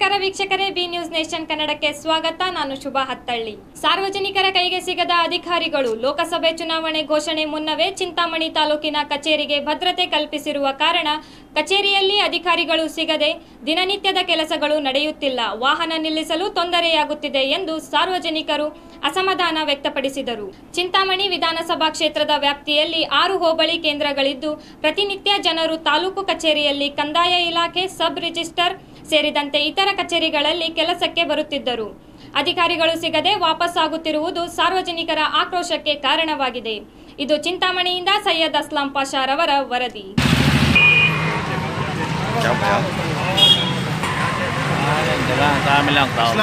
ನಮಸ್ಕಾರ ವೀಕ್ಷಕರೇ, B news nation ಕನ್ನಡಕ್ಕೆ ಸ್ವಾಗತ. ನಾನು ಶುಭ ಹತ್ತಳ್ಳಿ. ಸಾರ್ವಜನಿಕರ ಕೈಗೆ ಸಿಗದ ಅಧಿಕಾರಿಗಳು ಲೋಕಸಭೆ ಚುನಾವಣೆ ಘೋಷಣೆ ಮುನ್ನವೇ ಚಿಂತಾಮಣಿ ತಾಲೂಕಿನ ಕಚೇರಿಗೆ ಭದ್ರತೆ ಕಲ್ಪಿಸಿರುವ ಕಾರಣ ಕಚೇರಿಯಲ್ಲಿ ಅಧಿಕಾರಿಗಳು ಸಿಗದೆ ದಿನನಿತ್ಯದ ಕೆಲಸಗಳು ನಡೆಯುತ್ತಿಲ್ಲ. ವಾಹನ ನಿಲ್ಲಿಸಲು ತೊಂದರೆಯಾಗುತ್ತಿದೆ ಎಂದು ಸಾರ್ವಜನಿಕರು ಅಸಮಾಧಾನ ವ್ಯಕ್ತಪಡಿಸಿದರು. ಚಿಂತಾಮಣಿ ವಿಧಾನಸಭಾ ಕ್ಷೇತ್ರದ ವ್ಯಾಪ್ತಿಯಲ್ಲಿ ಆರು ಹೋಬಳಿ ಕೇಂದ್ರಗಳಿದ್ದು, ಪ್ರತಿನಿತ್ಯ ಜನರು ತಾಲೂಕು ಕಚೇರಿಯಲ್ಲಿ ಕಂದಾಯ ಇಲಾಖೆ ಸಬ್ ರಿಜಿಸ್ಟರ್ ಸೇರಿದಂತೆ ಇತರ ಕಚೇರಿಗಳಲ್ಲಿ ಕೆಲಸಕ್ಕೆ ಬರುತ್ತಿದ್ದರು ಅಧಿಕಾರಿಗಳು ಸಿಗದೆ ವಾಪಸ್ಸಾಗುತ್ತಿರುವುದು ಸಾರ್ವಜನಿಕರ ಆಕ್ರೋಶಕ್ಕೆ ಕಾರಣವಾಗಿದೆ ಇದು ಚಿಂತಾಮಣಿಯಿಂದ ಸೈಯದ್ ಅಸ್ಲಾಂ ಪಾಷಾರವರ ವರದಿ क्या क्या जगह कहाँ मिला बताओ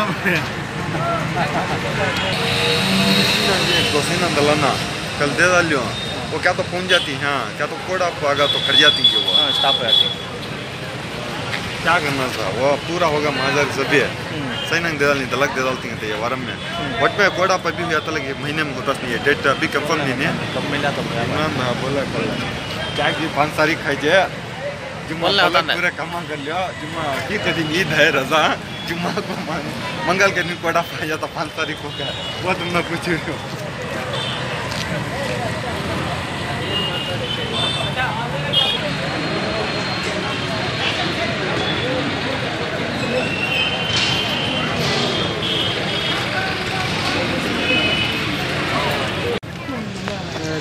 तो सही ना दलाना कल दे डालियो वो क्या तो पहुंच जाती हैं हाँ क्या तो कोड आपको आगा तो खड़ जाती हैं वो हाँ स्टॉप है क्या करना था वो पूरा होगा महाजार सभी सही ना दे डालनी दलक दे डालती हैं तो ये वारम में वट पे कोड अभी भी आता लगे महीने में होता नहीं है डेट अभी कंफर्म नहीं है कब मिला तो ना ना बोला कल क्या की पाँच तारीख खाई जे जुम्मा पलक कमा कर लिया जुम्मा की तो दिन ईद है रजा जुम्मा को मंगल के दिन कोड़ा पाया जाता पाँच तारीख को क्या वो तुमने पूछ रहे हो